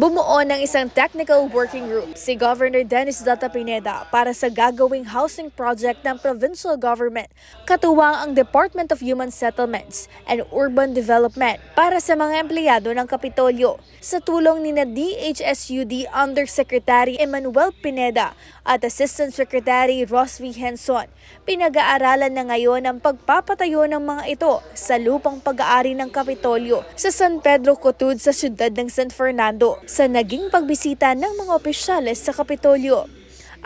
Bumuo ng isang technical working group si Governor Dennis Data Pineda para sa gagawing housing project ng provincial government, katuwang ang Department of Human Settlements and Urban Development para sa mga empleyado ng Kapitolyo sa tulong ni na DHSUD Undersecretary Emmanuel Pineda at Assistant Secretary Ross V. Henson. Pinag-aaralan na ngayon ang pagpapatayo ng mga ito sa lupang pag-aari ng Kapitolyo sa San Pedro Cotud sa siyudad ng San Fernando sa naging pagbisita ng mga opisyales sa Kapitolyo.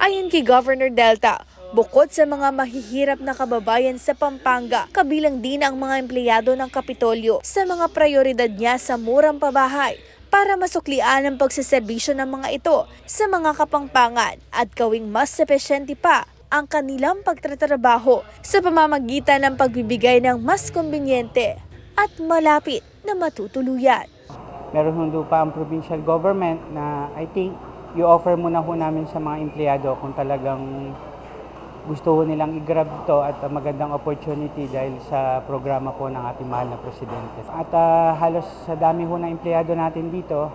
Ayon kay Governor Delta, Bukod sa mga mahihirap na kababayan sa Pampanga, kabilang din ang mga empleyado ng Kapitolyo sa mga prioridad niya sa murang pabahay para masuklian ang pagsaserbisyo ng mga ito sa mga kapangpangan at gawing mas epesyente pa ang kanilang pagtatrabaho sa pamamagitan ng pagbibigay ng mas kumbinyente at malapit na matutuluyan. Meron hundo pa ang provincial government na I think i-offer muna ho namin sa mga empleyado kung talagang gusto ho nilang i-grab ito at magandang opportunity dahil sa programa po ng ating mahal na presidente. At uh, halos sa dami ho ng empleyado natin dito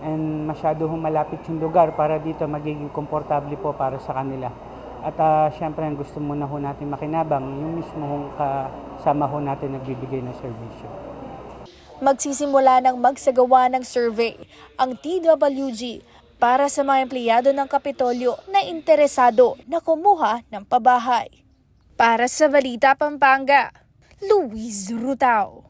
and masyado ho malapit yung lugar para dito magiging komportable po para sa kanila. At uh, syempre ang gusto muna ho natin makinabang yung mismo kasama ho natin nagbibigay ng serbisyo. Magsisimula ng magsagawa ng survey ang TWG para sa mga empleyado ng Kapitolyo na interesado na kumuha ng pabahay. Para sa Balita Pampanga, Luis Rutao.